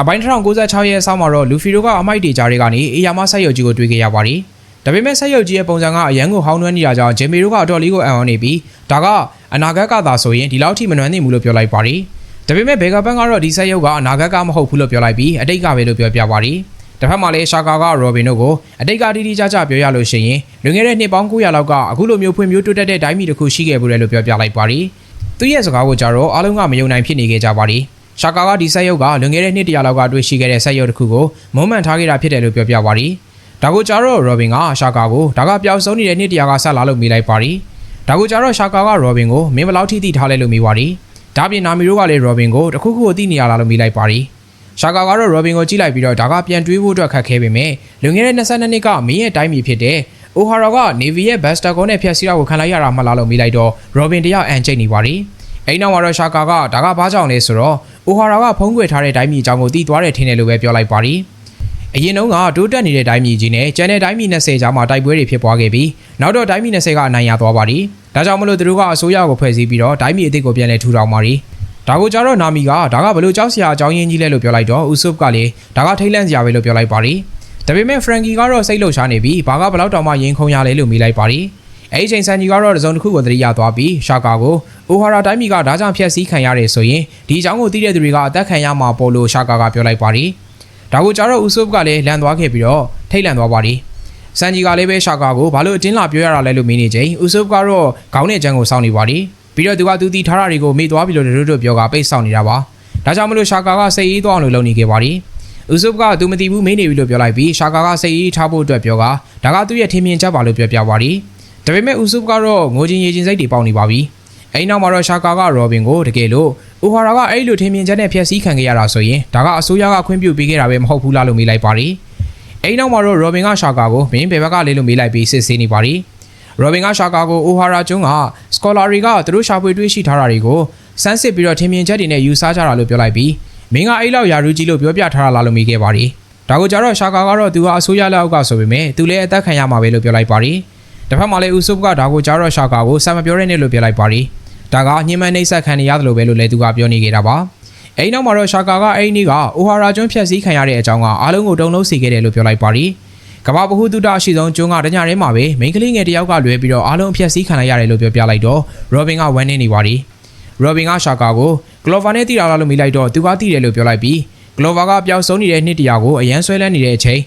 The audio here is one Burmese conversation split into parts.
အပိုင်း1096ရဲ့အဆောင်မှာတော့လူဖီတို့ကအမိုက်တေကြားတွေကနေအေယာမဆက်ရုပ်ကြီးကိုတွေ့ခဲ့ရပါတယ်။ဒါပေမဲ့ဆက်ရုပ်ကြီးရဲ့ပုံစံကအရန်ကိုဟောင်းနှွမ်းနေတာကြောင့်ဂျေမီတို့ကအတော်လေးကိုအံ့ဩနေပြီးဒါကအနာဂတ်ကသာဆိုရင်ဒီလောက်ထိမနှွမ်းနေဘူးလို့ပြောလိုက်ပါတယ်။ဒါပေမဲ့ဘေဂါပန်ကတော့ဒီဆက်ရုပ်ကအနာဂတ်ကမဟုတ်ဘူးလို့ပြောလိုက်ပြီးအတိတ်ကပဲလို့ပြောပြပါတယ်။တစ်ဖက်မှာလည်းရှာကာကရော်ဘင်တို့ကိုအတိတ်ကတီးတီးကြကြပြောရလို့ရှိရင်လွန်ခဲ့တဲ့နှစ်ပေါင်း900လောက်ကအခုလိုမျိုးဖွံ့ဖြိုးတိုးတက်တဲ့ဒိုင်းမီတစ်ခုရှိခဲ့ဘူးလေလို့ပြောပြလိုက်ပါတယ်။သူရဲ့စကားကိုကြတော့အားလုံးကမယုံနိုင်ဖြစ်နေကြကြပါတယ်။ ရှာကာကဒီဆက်ရုပ်ကလွန်ခဲ့တဲ့နှစ်တရာလောက်ကတွေ့ရှိခဲ့တဲ့ဆက်ရုပ်တစ်ခုကိုမုံမှန်ထားခဲ့တာဖြစ်တယ်လို့ပြောပြပါတယ်။ဒါကိုကြတော့ရော်ဘင်ကရှာကာကိုဒါကပျောက်ဆုံးနေတဲ့နှစ်တရာကဆက်လာလို့မိလိုက်ပါတယ်။ဒါကိုကြတော့ရှာကာကရော်ဘင်ကိုမင်းဘယ်လောက်ထိတိထားလဲလို့မိပါတယ်။ဒါပြင်နာမီတို့ကလည်းရော်ဘင်ကိုတခုခုကိုသိနေရလားလို့မိလိုက်ပါတယ်။ရှာကာကတော့ရော်ဘင်ကိုကြည့်လိုက်ပြီးတော့ဒါကပြန်တွေးဖို့အတွက်ခက်ခဲပေမဲ့လွန်ခဲ့တဲ့22နှစ်ကမင်းရဲ့တိုင်းပြည်ဖြစ်တဲ့အိုဟာရာကနေဗီရဲ့ဘတ်စတာကွန်နဲ့ဖျက်ဆီးတာကိုခံလိုက်ရတာမှလားလို့မိလိုက်တော့ရော်ဘင်တယောက်အန်ကျိတ်နေပါတယ်။အိမ်နောက်မှာတော့ရှာကာကဒါကဘာကြောင့်လဲဆိုတော့ အိုဟာရာကဖုံးကွယ်ထားတဲ့တိုင်းပြည်အကြောင်းကိုသိသွားတယ်ထင်တယ်လို့ပဲပြောလိုက်ပါတယ်။အရင်တုန်းကတိုးတက်နေတဲ့တိုင်းပြည်ကြီးနဲ့ကျန်တဲ့တိုင်းပြည်20ကြားမှာတိုက်ပွဲတွေဖြစ်ပွားခဲ့ပြီးနောက်တော့တိုင်းပြည်20ကအနိုင်ရသွားပါတယ်။ဒါကြောင့်မလို့သူတို့ကအစိုးရကိုဖွဲ့စည်းပြီးတော့တိုင်းပြည်အသစ်ကိုပြန်လည်ထူထောင်ပါတယ်။ဒါကိုကြတော့နာမီကဒါကဘလို့ကြောက်စရာအကြောင်းရင်းကြီးလဲလို့ပြောလိုက်တော့ဥဆုပ်ကလည်းဒါကထိတ်လန့်စရာပဲလို့ပြောလိုက်ပါတယ်။ဒါပေမဲ့ဖရန်ကီကတော့စိတ်လှုပ်ရှားနေပြီးဘာကဘလောက်တောင်မှရင်ခုန်ရလဲလို့မိလိုက်ပါတယ်။ အဲဒီချိန်ဆန်ကြီးကတော့တစုံတစ်ခုကိုသတိရသွားပြီးရှာကာကိုအိုဟာရာတိုင်းပြည်ကဒါကြောင့်ဖျက်ဆီးခံရတယ်ဆိုရင်ဒီအကြောင်းကိုသိတဲ့သူတွေကအသက်ခံရမှာပေါ်လို့ရှာကာကပြောလိုက်ပါတယ်။ဒါကိုကြတော့ဥဆုပ်ကလည်းလန်သွားခဲ့ပြီးတော့ထိတ်လန့်သွားပါတယ်။စန်ဂျီကလည်းပဲရှာကာကိုဘာလို့အတင်းလာပြောရတာလဲလို့မင်းနေချိန်ဥဆုပ်ကတော့ခေါင်းနဲ့ချမ်းကိုစောင့်နေပါတယ်။ပြီးတော့သူကသူတီထားတာတွေကိုမေ့သွားပြီးလို့တို့တို့ပြောကပိတ်ဆောင်နေတာပါ။ဒါကြောင့်မလို့ရှာကာကစိတ်အေးသွားအောင်လို့လုပ်နေခဲ့ပါတယ်။ဥဆုပ်ကသူမသိဘူးမင်းနေပြီလို့ပြောလိုက်ပြီးရှာကာကစိတ်အေးထားဖို့အတွက်ပြောကဒါကသူ့ရဲ့ထင်မြင်ချက်ပါလို့ပြောပြပါတယ်။ ဒါပေမဲ့ဥဆုပ်ကတော့ငိုချင်းရေချင်းစိတ်တွေပေါက်နေပါပြီ။အဲ့နောက်မှာတော့ရှာကာကရောဘင်ကိုတကယ်လို့ဥဟာရာကအဲ့လိုထင်မြင်ချက်နဲ့ဖျက်ဆီးခံခဲ့ရတာဆိုရင်ဒါကအစိုးရကခွင့်ပြုပေးခဲ့တာပဲမဟုတ်ဘူးလားလို့မေးလိုက်ပါတယ်။အဲ့နောက်မှာတော့ရောဘင်ကရှာကာကိုမင်းဘယ်ဘက်ကလဲလို့မေးလိုက်ပြီးစစ်ဆေးနေပါတယ်။ရောဘင်ကရှာကာကိုအိုဟာရာကျွန်းကစကောလာတွေကသူတို့ရှာဖွေတွေ့ရှိထားတာတွေကိုစမ်းစစ်ပြီးတော့ထင်မြင်ချက်တွေနဲ့ယူဆကြတာလို့ပြောလိုက်ပြီးမင်းကအဲ့လောက်ယာရူကြီးလို့ပြောပြထားတာလားလို့မေးခဲ့ပါတယ်။ဒါကိုကြတော့ရှာကာကတော့သူကအစိုးရလက်အောက်ကဆိုပေမဲ့သူလည်းအသက်ခံရမှာပဲလို့ပြောလိုက်ပါတယ်။ တစ်ဖက်မှာလည်းဥဆုပ်ကဒါကိုကြတော့ရှာကာကိုစံမပြောတဲ့နဲ့လို့ပြောလိုက်ပါတယ်။ဒါကညှဉ်းပန်းနှိပ်စက်ခံနေရတယ်လို့ပဲလို့လည်းသူကပြောနေခဲ့တာပါ။အဲ့နောက်မှာတော့ရှာကာကအဲ့ဒီနေ့ကအိုဟာရာကျွန်းဖြတ်စည်းခံရတဲ့အကြောင်းကအားလုံးကိုတုံလုံးစီခဲ့တယ်လို့ပြောလိုက်ပါတယ်။ကမ္ဘာဗဟုသုတအရှိဆုံးကျွန်းကတညထဲမှာပဲမိန်းကလေးငယ်တယောက်ကလွဲပြီးတော့အားလုံးဖြတ်စည်းခံလိုက်ရတယ်လို့ပြောပြလိုက်တော့ရောဘင်ကဝမ်းနေနေပါတယ်။ရောဘင်ကရှာကာကိုဂလော်ဗာနဲ့တီတာလာလို့မိလိုက်တော့သူကတီတယ်လို့ပြောလိုက်ပြီးဂလော်ဗာကပျောက်ဆုံးနေတဲ့နှစ်တရာကိုအရန်ဆွဲလန်းနေတဲ့အချိန်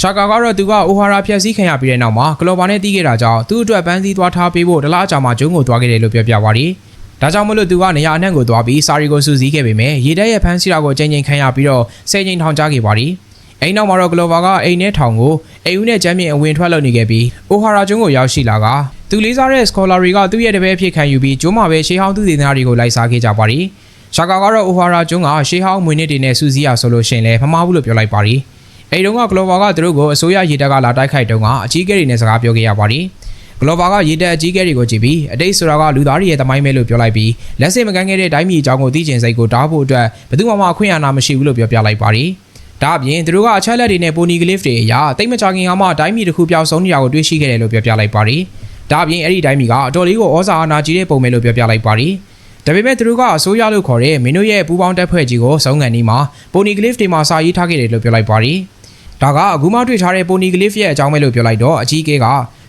ရှာကာကတော့သူကအိုဟာရာဖြတ်စည်းခံရပြီးတဲ့နောက်မှာဂလော်ဗာနဲ့တီးခဲ့တာကြောင့်သူ့အတွက်ပန်းစည်းသွားထားပေးဖို့တလားအကြာမှာကျုံးကိုသွားခဲ့တယ်လို့ပြောပြပါတယ်။ဒါကြောင့်မလို့သူကနေရာအနှံ့ကိုသွားပြီးစာရီကိုစူးစီးခဲ့ပေမဲ့ရေတက်ရဲ့ဖမ်းဆီးတာကိုချိန်ချိန်ခံရပြီးတော့ဆယ်ချိန်ထောင်ချခဲ့ပါတယ်။အိမ်နောက်မှာတော့ဂလိုဗာကအိမ်နဲ့ထောင်ကိုအိမ်ဦးနဲ့ကျမ်းမြင့်အဝင်ထွက်လုပ်နေခဲ့ပြီးအိုဟာရာကျွန်းကိုရောက်ရှိလာကသူလေးစားတဲ့ scholarly ကသူ့ရဲ့တပည့်ဖြစ်ခံယူပြီးကျွန်းမှာပဲရှေးဟောင်းသူသေသနာတွေကိုလိုက်စားခဲ့ကြပါတယ်။ရှာကာကတော့အိုဟာရာကျွန်းကရှေးဟောင်းမွေနစ်တွေနဲ့စူးစီးရဆိုလို့ရှိရင်လည်းမမှားဘူးလို့ပြောလိုက်ပါတယ်။ အဲဒီတုန်းကဂလိုဗာကသူတို့ကိုအစိုးရရေတပ်ကလာတိုက်ခိုက်တုန်းကအကြီးအကဲတွေနဲ့စကားပြောခဲ့ရပါတယ်။ဂလော်ဘာကရေတက်အကြီးကဲတွေကိုကြည့်ပြီးအတိတ်ဆိုတာကလူသားတွေရဲ့သမိုင်းပဲလို့ပြောလိုက်ပြီးလက်စင်မကန်းခဲ့တဲ့တိုင်းပြည်အကြောင်းကိုသိကျင်စိတ်ကိုတားဖို့အတွက်ဘယ်သူမှမအခွင့်အာဏာမရှိဘူးလို့ပြောပြလိုက်ပါတယ်။ဒါအပြင်သူတို့ကအချက်လက်တွေနဲ့ပိုနီကလစ်တွေအရာတိတ်မကြခင်ကမှတိုင်းပြည်တစ်ခုပျောက်ဆုံးနေတာကိုတွေ့ရှိခဲ့တယ်လို့ပြောပြလိုက်ပါတယ်။ဒါအပြင်အဲ့ဒီတိုင်းပြည်ကအတော်လေးကိုဩဇာအာဏာကြီးတဲ့ပုံပဲလို့ပြောပြလိုက်ပါတယ်။ဒါပေမဲ့သူတို့ကအစိုးရလို့ခေါ်တဲ့မင်းတို့ရဲ့ပူပေါင်းတက်ဖွဲ့ကြီးကိုစုံငံနီးမှာပိုနီကလစ်တွေမှာစာရေးထားခဲ့တယ်လို့ပြောလိုက်ပါတယ်။ ဒါကအခုမှတွေ့ထားတဲ့ပိုနီကလစ်ရဲ့အကြောင်းပဲလို့ပြောလိုက်တော့အကြီးအကဲက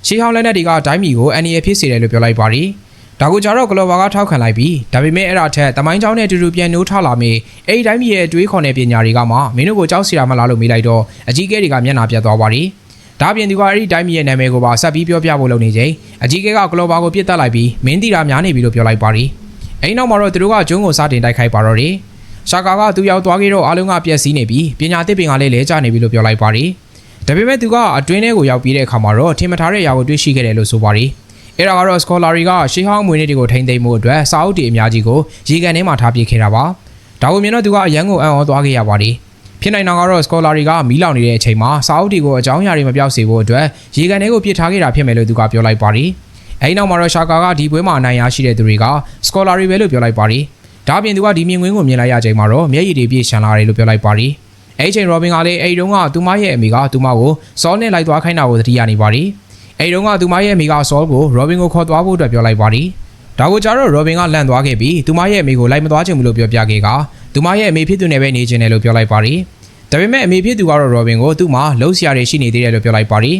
ရှေးဟောင်းလက်နက်တွေကတိုင်းပြည်ကိုအန်ရီဖြစ်စေတယ်လို့ပြောလိုက်ပါတယ်။ဒါကိုကြတော့ဂလော်ဘာကထောက်ခံလိုက်ပြီးဒါပေမဲ့အဲ့ဒါထက်တမိုင်းချောင်းနဲ့အတူတူပြန်နိုးထလာမေအဲ့ဒီတိုင်းပြည်ရဲ့အတွေးခေါ်တဲ့ပညာတွေကမှမင်းတို့ကိုကြောက်စီတာမလားလို့မေးလိုက်တော့အကြီးကဲတွေကမျက်နှာပြတ်သွားပါတယ်။ဒါပြင်သူကအဲ့ဒီတိုင်းပြည်ရဲ့နာမည်ကိုပါဆက်ပြီးပြောပြဖို့လုပ်နေချိန်အကြီးကဲကဂလော်ဘာကိုပြစ်တက်လိုက်ပြီးမင်းတီတာများနေပြီလို့ပြောလိုက်ပါတယ်။အဲ့နောက်မှာတော့သူတို့ကဂျုံကိုစတင်တိုက်ခိုက်ပါတော့တယ်။ ရှာကာကသူရောက်သွားခဲ့တော့အားလုံးကပြက်စီးနေပြီးပညာသစ်ပင်ကလည်းလဲကျနေပြီလို့ပြောလိုက်ပါတယ်။ဒါပေမဲ့သူကအတွင်းထဲကိုရောက်ပြီးတဲ့အခါမှာတော့ထင်မထားတဲ့အရာကိုတွေ့ရှိခဲ့တယ်လို့ဆိုပါတယ်။အဲ့ဒါကတော့ scholarly ကရှေးဟောင်းမွေးနေ့တွေကိုထိမ့်သိမ်းမှုအတွက်စာအုပ်တွေအများကြီးကိုရေကန်ထဲမှာထားပြခဲ့တာပါ။ဒါကိုမြင်တော့သူကအရန်ကိုအံ့ဩသွားခဲ့ရပါတယ်။ဖြစ်နိုင်တာကတော့ scholarly ကမီးလောင်နေတဲ့အချိန်မှာစာအုပ်တွေကိုအကြောင်းအရာတွေမပြောက်စေဖို့အတွက်ရေကန်ထဲကိုပစ်ထားခဲ့တာဖြစ်မယ်လို့သူကပြောလိုက်ပါတယ်။အဲဒီနောက်မှာတော့ရှာကာကဒီပွဲမှာအနိုင်ရရှိတဲ့သူတွေက scholarly ပဲလို့ပြောလိုက်ပါတယ်။ ဒါပြင်သူကဒီမြင်ကွင်းကိုမြင်လိုက်ရချိန်မှာတော့မျက်ရည်တွေပြည့်ရှံလာတယ်လို့ပြောလိုက်ပါတယ်။အဲ့ဒီချိန်ရောဘင်ကလည်းအဲ့ဒီတုန်းကသူမရဲ့အမိကသူမကိုစောနဲ့လိုက်သွားခိုင်းတာကိုသတိရနေပါတယ်။အဲ့ဒီတုန်းကသူမရဲ့အမိကစောကိုရောဘင်ကိုခေါ်သွားဖို့အတွက်ပြောလိုက်ပါတယ်။ဒါကိုကြတော့ရောဘင်ကလန့်သွားခဲ့ပြီးသူမရဲ့အမိကိုလိုက်မသွားချင်ဘူးလို့ပြောပြခဲ့ကသူမရဲ့အမေဖြစ်သူနဲ့ပဲနေချင်တယ်လို့ပြောလိုက်ပါတယ်ဒါပေမဲ့အမေဖြစ်သူကတော့ရော်ဘင်ကိုသူ့မှာလှုပ်ရှားရရှိနေသေးတယ်လို့ပြောလိုက်ပါတယ်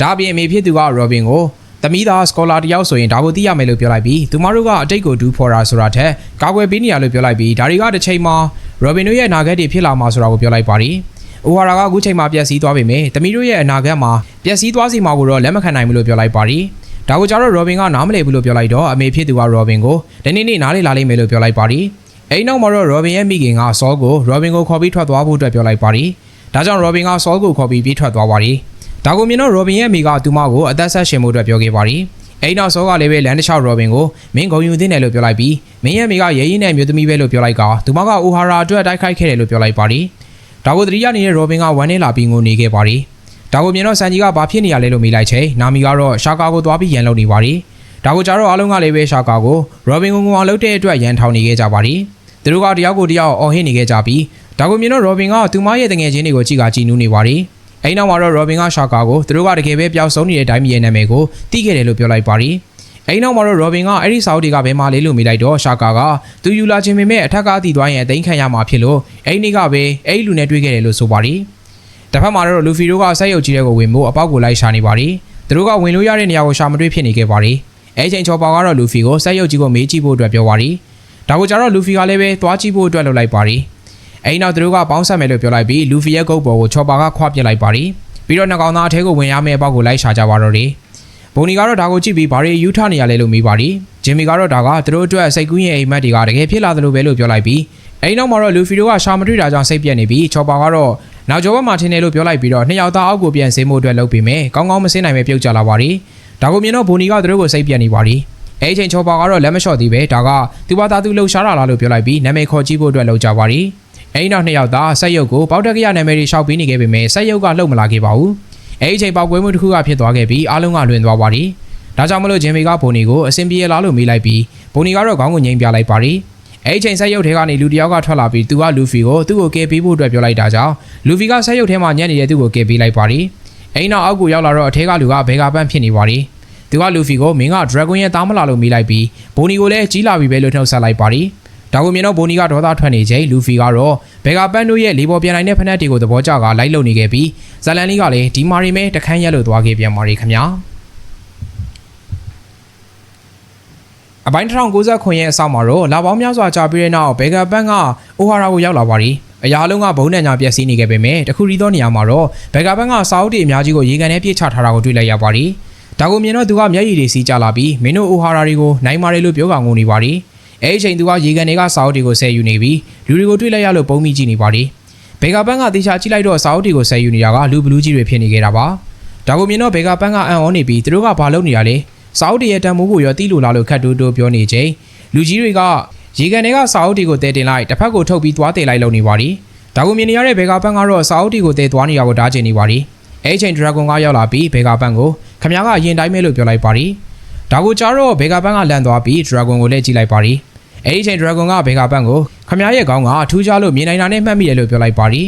ဒါအပြင်အမေဖြစ်သူကရော်ဘင်ကို သမီးသားစကောလာတယောက်ဆိုရင်ဒါကိုသိရမယ်လို့ပြောလိုက်ပြီးသူမတို့ကအတိတ်ကိုဒူးဖော်တာဆိုတာထက်ကာကွယ်ပေးနေရလို့ပြောလိုက်ပြီးဒါတွေကတစ်ချိန်မှာရော်ဘင်တို့ရဲ့အနာဂတ်တွေဖြစ်လာမှာဆိုတာကိုပြောလိုက်ပါတယ်။အိုဟာရာကအခုချိန်မှာပျက်စီးသွားပြီမယ်။သမီးတို့ရဲ့အနာဂတ်မှာပျက်စီးသွားစီမှာကိုတော့လက်မခံနိုင်ဘူးလို့ပြောလိုက်ပါတယ်။ဒါကိုကြတော့ရော်ဘင်ကနားမလည်ဘူးလို့ပြောလိုက်တော့အမေဖြစ်သူကရော်ဘင်ကိုဒီနေ့နေ့နားလေလာလိမ့်မယ်လို့ပြောလိုက်ပါတယ်။အဲဒီနောက်မှာတော့ရော်ဘင်ရဲ့မိခင်ကဆောကိုရော်ဘင်ကိုခေါ်ပြီးထွက်သွားဖို့အတွက်ပြောလိုက်ပါတယ်။ဒါကြောင့်ရော်ဘင်ကဆောကိုခေါ်ပြီးပြေးထွက်သွားပါတယ်။ ဒါကိုမြင်တော့ရော်ဘင်ရဲ့မိကသူမကိုအသက်ဆက်ရှင်မှုအတွက်ပြောခဲ့ပါတယ်။အဲဒီနောက်ဆောကလည်းပဲလန်တစ်လျှောက်ရော်ဘင်ကိုမင်းဂုံယူသင့်တယ်လို့ပြောလိုက်ပြီးမင်းရဲ့မိကရဲရင်နဲ့မျိုးသမီးပဲလို့ပြောလိုက်ကသူမကအိုဟာရာအတွက်တိုက်ခိုက်ခဲ့တယ်လို့ပြောလိုက်ပါတယ်။ဒါကိုသတိရနေတဲ့ရော်ဘင်ကဝမ်းနေလာပြီးငိုနေခဲ့ပါတယ်။ဒါကိုမြင်တော့ဆန်ကြီးကဘာဖြစ်နေရလဲလို့မေးလိုက်ချိန်နာမီကတော့ရှာကာကိုသွားပြီးရန်လုပ်နေပါတယ်။ဒါကိုကြတော့အားလုံးကလည်းပဲရှာကာကိုရော်ဘင်ကိုငုံအောင်လုပ်တဲ့အတွက်ရန်ထောင်နေခဲ့ကြပါတယ်။သူတို့ကတယောက်ကိုတယောက်အော်ဟစ်နေခဲ့ကြပြီးဒါကိုမြင်တော့ရော်ဘင်ကသူမရဲ့တငယ်ချင်းတွေကိုကြည့်ကကြည်နူးနေပါတယ်။ အဲဒီနောက်မှာတော့ရော်ဘင်ကရှာကာကိုသူတို့ကတကယ်ပဲပျောက်ဆုံးနေတဲ့ဒိုင်းမီရဲ့နာမည်ကိုသိခဲ့တယ်လို့ပြောလိုက်ပါတယ်။အဲဒီနောက်မှာတော့ရော်ဘင်ကအဲ့ဒီစာအုပ်တွေကဘယ်မှာလဲလို့မေးလိုက်တော့ရှာကာကသူယူလာခြင်းပေမဲ့အထက်ကတည်သွားရင်အသိမ်းခံရမှာဖြစ်လို့အဲ့ဒီနေ့ကပဲအဲ့ဒီလူနဲ့တွေ့ခဲ့တယ်လို့ဆိုပါတယ်။တစ်ဖက်မှာတော့လူဖီတို့ကဆက်ရုပ်ကြီးတဲ့ကိုဝင်ဖို့အပေါက်ကိုလိုက်ရှာနေပါတယ်။သူတို့ကဝင်လို့ရတဲ့နေရာကိုရှာမတွေ့ဖြစ်နေခဲ့ပါတယ်။အဲ့ချိန်ချော်ပါကတော့လူဖီကိုဆက်ရုပ်ကြီးကိုမေးကြည့်ဖို့အတွက်ပြောပါတယ်။ဒါကိုကြတော့လူဖီကလည်းပဲသွားကြည့်ဖို့အတွက်လုပ်လိုက်ပါတယ်။ အဲ့နောက်သူတို့ကပေါင်းဆက်မယ်လို့ပြောလိုက်ပြီးလူဖီရဲ့ကုတ်ပေါ်ကိုချော်ပါကခွာပြစ်လိုက်ပါတယ်။ပြီးတော့နှကောင်သားအထဲကိုဝင်ရမယ့်အပေါက်ကိုလိုက်ရှာကြပါတော့တယ်။ဘုံနီကတော့ဒါကိုကြည့်ပြီးဘာတွေယူထနေရလဲလို့မေးပါတယ်။ဂျင်မီကတော့ဒါကသူတို့အတွက်စိတ်ကူးရဲ့အိမ်မက်တွေကတကယ်ဖြစ်လာသလိုပဲလို့ပြောလိုက်ပြီးအဲ့နောက်မှာတော့လူဖီတို့ကရှာမတွေ့တာကြောင့်စိတ်ပြက်နေပြီးချော်ပါကတော့နောက်ကျောဘက်မှာထင်းတယ်လို့ပြောလိုက်ပြီးတော့နှစ်ယောက်သားအောက်ကိုပြန်ဆင်းဖို့အတွက်လုပ်ပြီးမယ်။ကောင်းကောင်းမဆင်းနိုင်ပဲပြုတ်ကြလာပါတယ်။ဒါကိုမြင်တော့ဘိုနီကသူတို့ကိုစိတ်ပြက်နေပါတယ်။အဲ့ချိန်ချော်ပါကတော့လက်မလျှော့သေးပဲဒါကသူဘာသာသူလှုပ်ရှားလာလားလို့ပြောလိုက်ပြီးနာမည်ခေါ်ကြည့်ဖို့အတွက်လုပ်ကြပါတ ယ်။အဲ့နောက်နှစ်ယောက်သားဆက်ရုပ်ကိုပေါက်တက်ကရနာမည်တွေရှောက်ပေးနေခဲ့ပေမဲ့ဆက်ရုပ်ကလှုပ်မလာခဲ့ပါဘူး။အဲ့ဒီချိန်ပေါက်ကွဲမှုတစ်ခုကဖြစ်သွားခဲ့ပြီးအားလုံးကလွင်သွားပါတယ်။ဒါကြောင့်မလို့ဂျင်မီကဘိုနီကိုအဆင်ပြေလားလို့မေးလိုက်ပြီးဘိုနီကတော့ခေါင်းကိုငိမ့်ပြလိုက်ပါတယ်။အဲ့ဒီချိန်ဆက်ရုပ်ထဲကနေလူတစ်ယောက်ကထွက်လာပြီးသူကလူဖီကိုသူ့ကိုကယ်ပေးဖို့အတွက်ပြောလိုက်တာကြောင့်လူဖီကဆက်ရုပ်ထဲမှာညံ့နေတဲ့သူ့ကိုကယ်ပေးလိုက်ပါတယ်။အဲ့နောက်အောက်ကိုရောက်လာတော့အထဲကလူကဘဲကပန့်ဖြစ်နေပါတယ်။သူကလူဖီကိုမင်းက dragon ရဲ့တားမလာလို့မေးလိုက်ပြီးဘိုနီကိုလည်းကြီးလာပြီပဲလို့နှုတ်ဆက်လိုက်ပါတယ်။ ဒါကိုမြင်တော့ဘိုနီကဒေါသထွက်နေချိန်လူဖီကတော့ဘဲကပန့်တို့ရဲ့လေပေါ်ပြန်နိုင်တဲ့ဖက်နက်တွေကိုသဘောကျကလိုက်လုံနေခဲ့ပြီးဇလန်လီကလည်းဒီမာရီမဲတခန်းရက်လို့သွားခဲ့ပြန်ပါရီခင်ဗျာ။အပိုင်း1090ခွန်ရဲ့အဆောင်မှာတော့လာပေါင်းများစွာကြာပြီးတဲ့နောက်ဘေဂါပန်းကအိုဟာရာကိုရောက်လာပါရီအရာလုံးကဘုံနဲ့ညာပြက်စီးနေခဲ့ပေမဲ့တခုရီသောနေရာမှာတော့ဘေဂါပန်းကစာအုပ်တွေအများကြီးကိုရေကန်ထဲပြစ်ချထားတာကိုတွေ့လိုက်ရပါရီဒါကိုမြင်တော့သူကမျက်ရည်တွေစီးကြလာပြီးမင်းတို့အိုဟာရာတွေကိုနိုင်မာရီလို့ပြောကငုံနေပါရီ အဲ့ဒီချိန်သူကရေကန်တွေကစာအုပ်တွေကိုဆယ်ယူနေပြီးလူတွေကိုတွေ့လိုက်ရလို့ပုံမိကြည့်နေပါရီဘေဂါပန်းကတေချာကြည့်လိုက်တော့စာအုပ်တွေကိုဆယ်ယူနေတာကလူဘလူးကြီးတွေဖြစ်နေခဲ့တာပါဒါကိုမြင်တော့ဘေဂါပန်းကအံ့ဩနေပြီးသူတို့ကဘာလုပ်နေရလဲစာအုပ်တွေရဲ့တန်မိုးကိုရောတီးလို့လားလို့ခတ်တိုးတိုးပြောနေချိန်လူကြီးတွေကရေကန်တွေကစာအုပ်တွေကိုတဲတင်လိုက်တစ်ဖက်ကိုထုတ်ပြီးသွားတယ်လိုက်လုပ်နေပါရီဒါကိုမြင်နေရတဲ့ဘေဂါပန်းကတော့စာအုပ်တွေကိုတဲသွားနေရကိုဓာကျင်နေပါရီအဲ့ချိန်ဒရာဂွန်ကရောက်လာပြီးဘေဂါပန်းကိုခမ ्या ကအရင်တိုင်းပဲလို့ပြောလိုက်ပါရီဒါကိုကြားတော့ဘေဂါပန်းကလန့်သွားပြီးဒရာဂွန်ကိုလည်းကြည့်လိုက်ပါရီ အဲ့ဒီချိန်ဒရာဂွန်ကဘေဂါပန်းကိုခမ ्या ရဲ့ခေါင်းကထူးခြားလို့မြင်နိုင်တာနဲ့မှတ်မိတယ်လို့ပြောလိုက်ပါရီ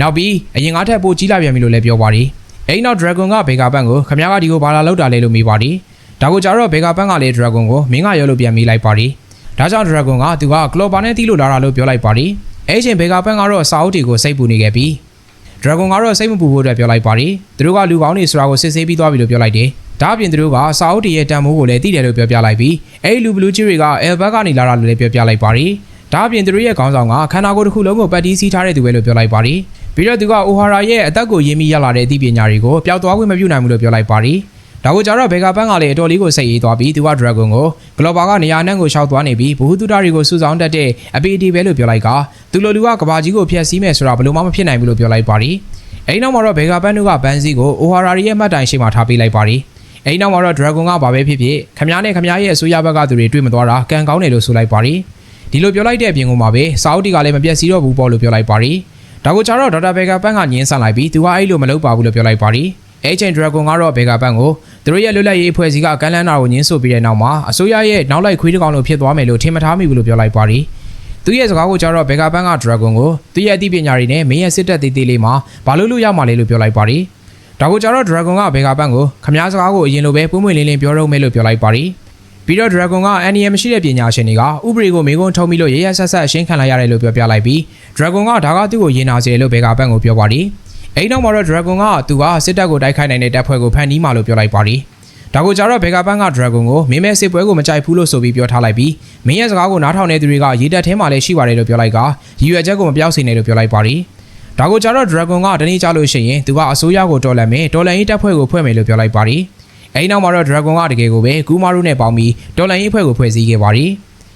နောက်ပြီးအရင်ကထက်ပိုကြီးလာပြန်ပြီလို့လည်းပြောပါရီအဲ့နောက်ဒရာဂွန်ကဘေဂါပန်းကိုခမ ्या ကဒီကိုဘာလာလောက်တာလဲလို့မေးပါရီဒါကိုကြတော့ဘေဂါပန်းကလည်း Dragon ကိုမင်းကရောလို့ပြန်မေးလိုက်ပါရီဒါကြောင့် Dragon ကသူက Clover နဲ့တီးလို့လာတာလို့ပြောလိုက်ပါရီအဲ့ချိန်ဘေဂါပန်းကတော့စာအုပ်တွေကိုစိတ်ပူနေခဲ့ပြီး Dragon ကတော့စိတ်မပူဖို့အတွက်ပြောလိုက်ပါရီသူတို့ကလူကောင်းတွေဆိုတာကိုစစ်ဆေးပြီးသွားပြီလို့ပြောလိုက်တယ် ဒါအပြင်သူတို့ကစာအုပ်တွေရဲ့တန်ဖိုးကိုလည်းသိတယ်လို့ပြောပြလိုက်ပြီးအဲ့ဒီလူဘလူးကြီးတွေက Elbert ကနေလာတာလို့လည်းပြောပြလိုက်ပါရီဒါအပြင်သူတို့ရဲ့ခေါင်းဆောင်ကခန္ဓာကိုယ်တစ်ခုလုံးကိုပတ်တီးစီးထားတဲ့သူပဲလို့ပြောလိုက်ပါရီပြီးတော့သူကအိုဟာရာရဲ့အသက်ကိုရင်းမိရလာတဲ့အသိပညာတွေကိုပျောက်သွားခွင့်မပြုနိုင်ဘူးလို့ပြောလိုက်ပါရီဒါကိုကြတော့ဘေဂါပန်းကလည်းအတော်လေးကိုစိတ်အေးသွားပြီးသူက Dragon ကို Global ကနေရာနှံ့ကိုရှောက်သွားနေပြီးဘ ഹു တုဒတွေကိုစုဆောင်တတ်တဲ့အပီတီပဲလို့ပြောလိုက်ကသူလိုလူကကဘာကြီးကိုဖျက်ဆီးမယ်ဆိုတာဘယ်လိုမှမဖြစ်နိုင်ဘူးလို့ပြောလိုက်ပါရီအဲဒီနောက်မှာတော့ဘေဂါပန်းတို့ကဘန်စီကို Ohara ရဲ့မှတ်တိုင်ရှိမှထားပေးလိုက်ပါရီ အဲဒီနောက်မှာတော့ Dragon ကဘာပဲဖြစ်ဖြစ်ခမားနဲ့ခမားရဲ့အစိုးရဘက်ကသူတွေတွေ့မသွားတာကံကောင်းတယ်လို့ဆိုလိုက်ပါရီဒီလိုပြောလိုက်တဲ့အပြင်ကမှပဲစာအုပ်တီကလည်းမပြတ်စီတော့ဘူးပေါ့လို့ပြောလိုက်ပါရီဒါကိုကြတော့ဒေါက်တာဘေဂါပန်းကညင်းဆန်လိုက်ပြီးသူကအဲ့လိုမလုပ်ပါဘူးလို့ပြောလိုက်ပါရီအဲ့ချိန် Dragon ကတော့ဘေဂါပန်ကိုသူတို့ရဲ့လွတ်လပ်ရေးအဖွဲ့အစည်းကကမ်းလှမ်းတာကိုညှင်းဆိုပြီးတဲ့နောက်မှာအစိုးရရဲ့နောက်လိုက်ခွေးတစ်ကောင်လိုဖြစ်သွားမယ်လို့ထင်မထားမိဘူးလို့ပြောလိုက်ပါရီသူရဲ့စကားကိုကြားတော့ဘေဂါပန်က Dragon ကိုသူရဲ့အသိပညာတွေနဲ့မင်းရဲ့စစ်တပ်သေးသေးလေးမှာဘာလို့လို့ရမှာလဲလို့ပြောလိုက်ပါရီ ဒါကိုကြားတော့ Dragon ကဘေဂါပန်ကိုခမားစကားကိုအရင်လိုပဲပွင့်ပွင့်လင်းလင်းပြောတော့မယ်လို့ပြောလိုက်ပါရီပြီးတော့ Dragon ကအန်နီယမရှိတဲ့ပညာရှင်တွေကဥပဒေကိုမေကွန်းထုံးပြီးလို့ရရဆက်ဆက်အရှင်းခံလိုက်ရတယ်လို့ပြောပြလိုက်ပြီး Dragon ကဒါကသူ့ကိုရင်နာစေလို့ဘေကာပန့်ကိုပြောပါတယ်။အဲ့နောက်မှာတော့ Dragon ကသူကစစ်တပ်ကိုတိုက်ခိုက်နိုင်တဲ့တပ်ဖွဲ့ကိုဖန်တီးမှလို့ပြောလိုက်ပါတယ်။ဒါကိုကြတော့ဘေကာပန့်က Dragon ကိုမင်းမဲစစ်ပွဲကိုမကြိုက်ဘူးလို့ဆိုပြီးပြောထားလိုက်ပြီးမင်းရဲ့စကားကိုနားထောင်တဲ့သူတွေကရေတက်ထဲမှာလည်းရှိပါတယ်လို့ပြောလိုက်ကရည်ရွယ်ချက်ကိုမပြောက်စေနဲ့လို့ပြောလိုက်ပါတယ်။ ဒါကိုကြတော့ Dragon ကတနေ့ကြလို့ရှိရင်သူကအစိုးရကိုတော်လှန်မယ်တော်လှန်ရေးတပ်ဖွဲ့ကိုဖွဲ့မယ်လို့ပြောလိုက်ပါတယ်။အဲ့နောက်မှာတော့ Dragon ကတကယ်ကိုပဲကူမာရုနဲ့ပေါင်းပြီးတော်လှန်ရေးအဖွဲ့ကိုဖွဲ့စည်းခဲ့ပါတယ်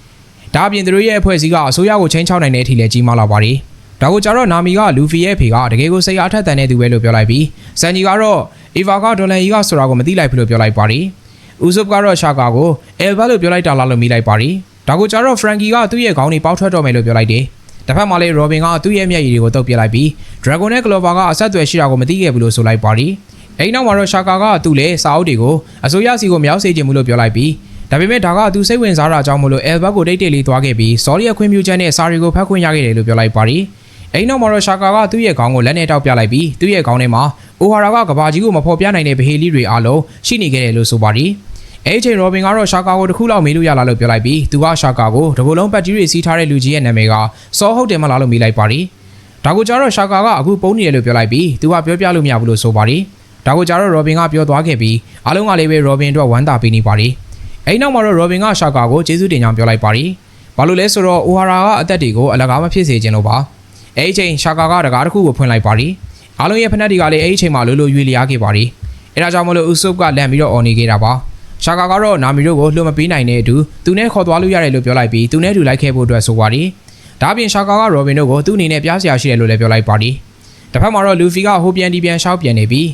။ဒါအပြင်သူတို့ရဲ့အဖွဲ့အစည်းကအစိုးရကိုချင်းချောက်နိုင်တဲ့အထိလည်းကြီးမားလာပါတယ်။ဒါကိုကြတော့နာမီကလူဖီရဲ့ဖေကတကယ်ကိုစိတ်အားထက်သန်တဲ့သူပဲလို့ပြောလိုက်ပြီးစန်ဂျီကတော့အီဗာကဒေါ်လန်ကြီးကဆိုတာကိုမသိလိုက်ဘူးလို့ပြောလိုက်ပါတယ်။ဦးဆုပ်ကတော့ရှာကာကိုအယ်ဗာလို့ပြောလိုက်တာလားလို့မိလိုက်ပါတယ်။ဒါကိုကြတော့ဖရန်ကီကသူ့ရဲ့ခေါင်းတွေပေါက်ထွက်တော့မယ်လို့ပြောလိုက်တယ်။ တစ်ဖက်မှာလည်းရော်ဘင်ကသူ့ရဲ့မျက်ရည်တွေကိုတုပ်ပြလိုက်ပြီး Dragon နဲ့ Clover ကအဆက်အသွယ်ရှိတာကိုမသိခဲ့ဘူးလို့ဆိုလိုက်ပါတယ်။အဲဒီနောက်မှာတော့ရှာကာကသူ့လေစာအုပ်တွေကိုအစိုးရစီကိုမရောက်စေချင်ဘူးလို့ပြောလိုက်ပြီးဒါပေမဲ့ဒါကသူစိတ်ဝင်စားတာကြောင့်မလို့ Elbert ကိုတိတ်တိတ်လေးသွားခဲ့ပြီး Sorry အခွင့်ပြုချက်နဲ့စာရီကိုဖတ်ခွင့်ရခဲ့တယ်လို့ပြောလိုက်ပါတယ်။အဲဒီနောက်မှာတော့ရှာကာကသူ့ရဲ့ခေါင်းကိုလက်နဲ့တောက်ပြလိုက်ပြီးသူ့ရဲ့ခေါင်းထဲမှာအိုဟာရာကကဘာကြီးကိုမဖော်ပြနိုင်တဲ့ဗဟေလိတွေအားလုံးရှိနေခဲ့တယ်လို့ဆိုပါတယ်။ အဲဒီချိန်ရောဘင်ကတော့ရှာကာကိုတစ်ခုလောက်မေးလို့ရလာလို့ပြောလိုက်ပြီးသူကရှာကာကိုတကူလုံးပတ်တီတွေစီးထားတဲ့လူကြီးရဲ့နာမည်ကစောဟုတ်တယ်မလားလို့မေးလိုက်ပါတယ်။ဒါကိုကြတော့ရှာကာကအခုပုံနေတယ်လို့ပြောလိုက်ပြီးသူကပြောပြလို့မရဘူးလို့ဆိုပါတယ်။ဒါကိုကြတော့ရောဘင်ကပြောသွားခဲ့ပြီးအားလုံးကလည်းပဲရောဘင်အတွက်ဝမ်းသာပေးနေပါတယ်။အဲဒီနောက်မှာတော့ရောဘင်ကရှာကာကိုကျေးဇူးတင်ကြောင်းပြောလိုက်ပါတယ်။ဘာလို့လဲဆိုတော့အိုဟာရာကအသက်တွေကိုအလကားမဖြစ်စေချင်လို့ပါ။အဲဒီချိန်ရှာကာကတကားတစ်ခုကိုဖွင့်လိုက်ပါတယ်။အားလုံးရဲ့ဖက်နှက်တွေကလည်းအဲဒီချိန်မှာလိုလိုရွေလျားခဲ့ပါတယ်။အဲဒါကြောင့်မလို့ဥဆုပ်ကလန့်ပြီးတော့အော်နေခဲ့တာပါ။ ရှာကာကတော့နာမီတို့ကိုလွှတ်မပေးနိုင်တဲ့အတူသူနဲ့ခေါ်သွားလို့ရတယ်လို့ပြောလိုက်ပြီးသူနဲ့တူလိုက်ခဲ့ဖို့အတွက်ဆိုပါတယ်။ဒါပြင်ရှာကာကရောဘင်တို့ကိုသူ့အနေနဲ့ပြားစရာရှိတယ်လို့လည်းပြောလိုက်ပါတယ်။တစ်ဖက်မှာတော့လူဖီကဟိုပြန်ဒီပြန်ရှောက်ပြန်နေပြီး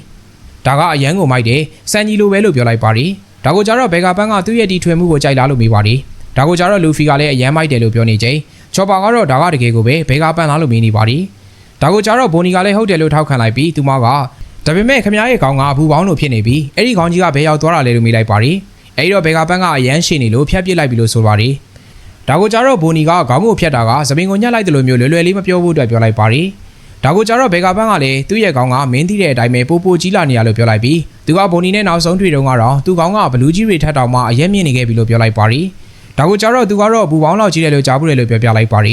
ဒါကအရန်ကိုမိုက်တယ်စန်ကြီးလိုပဲလို့ပြောလိုက်ပါတယ်။ဒါကိုကြတော့ဘေဂါပန်းကသူ့ရဲ့တီထွေမှုကိုကြိုက်လားလို့မေးပါတယ်။ဒါကိုကြတော့လူဖီကလည်းအရန်မိုက်တယ်လို့ပြောနေချိန်ချော်ပါကတော့ဒါကတကယ်ကိုပဲဘေဂါပန်းလားလို့မေးနေပါတယ်။ဒါကိုကြတော့ဘိုနီကလည်းဟုတ်တယ်လို့ထောက်ခံလိုက်ပြီးသူမက ဒါပေမဲ့ခမ ्या ရဲ့ခေါင်းကအဘူပေါင်းလို့ဖြစ်နေပြီးအဲ့ဒီခေါင်းကြီးကဘယ်ရောက်သွားတာလဲလို့မေးလိုက်ပါတယ်။အဲ့ဒီတော့ဘေဂါပန်းကအရန်ရှိနေလို့ဖျက်ပစ်လိုက်ပြီလို့ဆိုပါတယ်။ဒါကိုကြတော့ဘိုနီကခေါင်းကိုဖျက်တာကသပင်ကိုညှက်လိုက်တယ်လို့မျိုးလွယ်လွယ်လေးမပြောဖို့အတွက်ပြောလိုက်ပါတယ်။ဒါကိုကြတော့ဘေဂါပန်းကလည်းသူ့ရဲ့ခေါင်းကမင်းသိတဲ့အတိုင်းပဲပိုပိုကြီးလာနေရလို့ပြောလိုက်ပြီးသူကဘိုနီနဲ့နောက်ဆုံးတွေ့တုန်းကတော့သူ့ခေါင်းကဘလူးကြီးတွေထက်တောင်မှအရက်မြင့်နေခဲ့ပြီလို့ပြောလိုက်ပါတယ်။ဒါကိုကြတော့သူကတော့ဘူပေါင်းလောက်ကြီးတယ်လို့ကြားဘူးတယ်လို့ပြောပြလိုက်ပါတ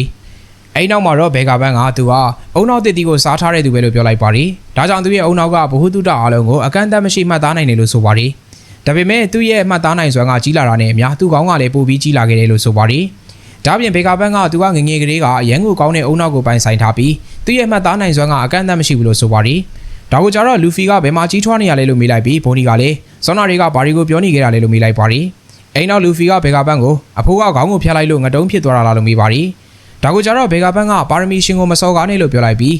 ယ်။အဲ့နောက်မှာတော့ဘေဂါပန်းကသူကအုံနောက်တစ်တီကိုစားထားတဲ့သူပဲလို့ပြောလိုက်ပါတယ်။ဒါကြောင့်သူရဲ့အုံနောက်ကဘ ഹു တုတအားလုံးကိုအကန့်အသတ်မရှိမှတ်သားနိုင်တယ်လို့ဆိုပါတယ်။ဒါပေမဲ့သူ့ရဲ့မှတ်သားနိုင်စွမ်းကကြီးလာတာနဲ့အများသူ့ခေါင်းကလည်းပိုပြီးကြီးလာခဲ့တယ်လို့ဆိုပါတယ်။ဒါပြင်ဘေဂါပန်းကသူကငငယ်ကလေးကအရန်ကိုကောင်းတဲ့အုံနောက်ကိုပိုင်ဆိုင်ထားပြီးသူ့ရဲ့မှတ်သားနိုင်စွမ်းကအကန့်အသတ်မရှိဘူးလို့ဆိုပါတယ်။ဒါကိုကြတော့လူဖီကဘယ်မှာကြီးထွားနေရလဲလို့မေးလိုက်ပြီးဘိုနီကလည်းစောနာတွေကဘာတွေကိုပြောနေကြတာလဲလို့မေးလိုက်ပါတယ်။အိမ်နောက်လူဖီကဘေဂါပန်းကိုအဖိုးကခေါင်းကိုဖျက်လိုက်လို့ငတုံးဖြစ်သွားတာလားလို့မေးပါတယ်။ ဒါကိုကြတော့ဘေဂါပန်းကပါရမီရှင်ကိုမစော်ကားနဲ့လို့ပြောလိုက်ပြီး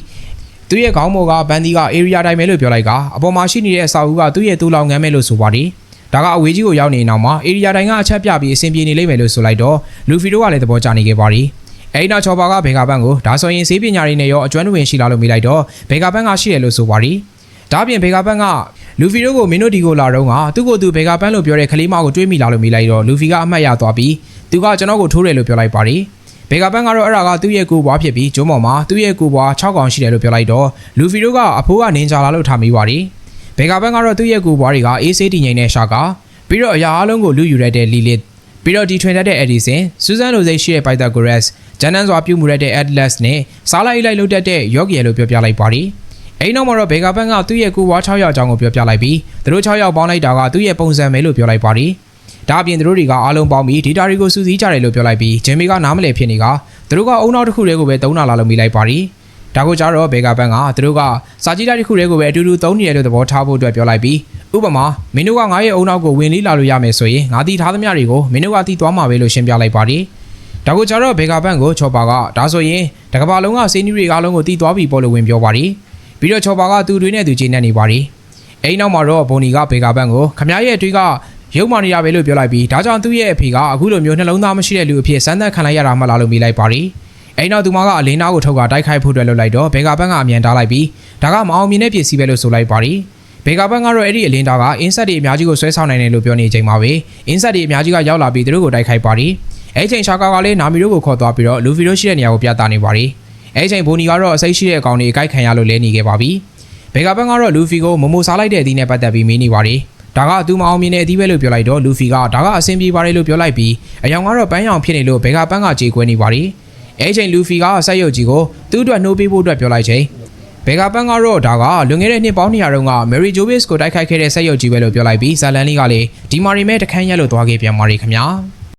သူ့ရဲ့ခေါင်းပေါ်ကဘန်ဒီက area တိုင်းပဲလို့ပြောလိုက်ကအပေါ်မှာရှိနေတဲ့အစာအုပ်ကသူ့ရဲ့တူလောင်ငန်းပဲလို့ဆိုပါတယ်။ဒါကအဝေးကြီးကိုရောက်နေနောက်မှာ area တိုင်းကအချက်ပြပြီးအဆင်ပြေနေလိမ့်မယ်လို့ဆိုလိုက်တော့လူဖီတို့ကလည်းသဘောကျနေခဲ့ပါတယ်။အဲဒီနောက်ချော်ပါကဘေဂါပန်းကိုဒါဆိုရင်ဈေးပညာတွေနဲ့ရောအကျွမ်းဝင်ရှိလာလို့မိလိုက်တော့ဘေဂါပန်းကရှိတယ်လို့ဆိုပါတယ်။ဒါပြင်ဘေဂါပန်းကလူဖီတို့ကိုမင်းတို့ဒီကိုလာတော့ကသူ့ကိုယ်သူဘေဂါပန်းလို့ပြောတဲ့ကလေးမကိုတွေးမိလာလို့မိလိုက်တော့လူဖီကအမှတ်ရသွားပြီးသူကကျွန်တော်ကိုထိုးတယ်လို့ပြောလိုက်ပါတယ်။ ဘေဂါပန်းကတော့အဲ့ဒါကသူ့ရဲ့ကိုယ်ပွားဖြစ်ပြီးကျုံးပေါ်မှာသူ့ရဲ့ကိုယ်ပွား6កောင်ရှိတယ်လို့ပြောလိုက်တော့လူဖီတို့ကအဖိုးကနင်ဂျာလာလို့ထားမိပါတယ်။ဘေဂါပန်းကတော့သူ့ရဲ့ကိုယ်ပွားတွေကအေးဆေးတည်ငြိမ်တဲ့ရှာကပြီးတော့အရာအလုံးကိုလူယူရတဲ့လီလစ်ပြီးတော့ဒီထွင်တတ်တဲ့ Edison စူဇန်လိုစိတ်ရှိတဲ့ Pythagoras ဂျန်နန်စွာပြုမှုရတဲ့ Atlas နဲ့စားလိုက်လိုက်လုပ်တတ်တဲ့ Yogi လို့ပြောပြလိုက်ပါတယ်။အဲဒီနောက်မှာတော့ဘေဂါပန်ကသူ့ရဲ့ကိုဝါ6ယောက်အကြောင်းကိုပြောပြလိုက်ပြီးသူတို့6ယောက်ပေါင်းလိုက်တာကသူ့ရဲ့ပုံစံပဲလို့ပြောလိုက်ပါတယ်။ ဒါအပြင်သူတို့တွေကအားလုံးပေါင်းပြီး data တွေကိုစုစည်းကြတယ်လို့ပြောလိုက်ပြီးဂျင်မီကနားမလည်ဖြစ်နေကသူတို့ကအုံနောက်တစ်ခုတည်းကိုပဲသုံးတာလာလို့မိလိုက်ပါတယ်။ဒါကိုကြတော့ဘေဂါပန်ကသူတို့ကစာကြည့်တိုက်တစ်ခုတည်းကိုပဲအတူတူသုံးနေတယ်လို့သဘောထားဖို့အတွက်ပြောလိုက်ပြီးဥပမာမင်းတို့ကငါရဲ့အုံနောက်ကိုဝင်လေးလာလို့ရမယ်ဆိုရင်ငါတီထားသမျှတွေကိုမင်းတို့ကတီသွားမှာပဲလို့ရှင်းပြလိုက်ပါတယ်။ဒါကိုကြတော့ဘေဂါပန်ကိုချော်ပါကဒါဆိုရင်တကဘာလုံးကစေးနီးတွေအားလုံးကိုတီသွားပြီပေါ်လို့ဝင်ပြောပါတယ်။ပြီးတော့ချော်ပါကသူတွေနဲ့သူချိန်နေနေပါတယ်။အဲဒီနောက်မှာတော့ဘိုနီကဘေဂါပန်ကိုခမရရဲ့အတွေ့က ရုံမာနေရပဲလို့ပြောလိုက်ပြီးဒါကြောင့်သူ့ရဲ့အဖေကအခုလိုမျိုးနှလုံးသားမရှိတဲ့လူအဖြစ်စမ်းသပ်ခံလိုက်ရတာမှလားလို့မိလိုက်ပါတယ်။အဲဒီနောက်သူမကအလင်းနာကိုထုတ်ကတိုက်ခိုက်ဖို့အတွက်လုပ်လိုက်တော့ဘေဂါပန်ကအမြန်တားလိုက်ပြီးဒါကမအောင်မြင်တဲ့ပစ္စည်းပဲလို့ဆိုလိုက်ပါတယ်။ဘေဂါပန်ကတော့အဲ့ဒီအလင်းတာကအင်းဆက်တွေအများကြီးကိုဆွဲဆောင်နိုင်တယ်လို့ပြောနေချိန်မှာပဲအင်းဆက်တွေအများကြီးကရောက်လာပြီးသူတို့ကိုတိုက်ခိုက်ပါတယ်။အဲ့ချိန်ရှာကာကလည်းနာမီတို့ကိုခေါ်သွားပြီးတော့လူဖီတို့ရှိတဲ့နေရာကိုပြသနေပါတယ်။အဲ့ချိန်ဘိုနီကတော့အစိတ်ရှိတဲ့အကောင်တွေအကြိုက်ခံရလို့လဲနေခဲ့ပါပြီ။ဘေဂါပန်ကတော့လူဖီကိုမမိုစားလိုက်တဲ့အသီးနဲ့ပတ်သက်ပြီးမင်းနေပါတယ်။ ဒါကသူမအောင်မြင်တဲ့အသီးပဲလို့ပြောလိုက်တော့လူဖီကဒါကအဆင်ပြေပါတယ်လို့ပြောလိုက်ပြီးအယောင်ကတော့ပန်းရောင်ဖြစ်နေလို့ဘယ်ကပန်းကကြေကွဲနေပါရီအဲချိန်လူဖီကဆက်ရုပ်ကြီးကိုသူ့အတွက်နှိုးပေးဖို့အတွက်ပြောလိုက်ချိန်ဘယ်ကပန်းကတော့ဒါကလွန်ခဲ့တဲ့နှစ်ပေါင်း200တုန်းက Mary Jovis ကိုတိုက်ခိုက်ခဲ့တဲ့ဆက်ရုပ်ကြီးပဲလို့ပြောလိုက်ပြီးဇာလန်လီကလည်းဒီမာရီမဲတခန်းရက်လို့သွားခဲ့ပြန်ပါရီခင်ဗျာ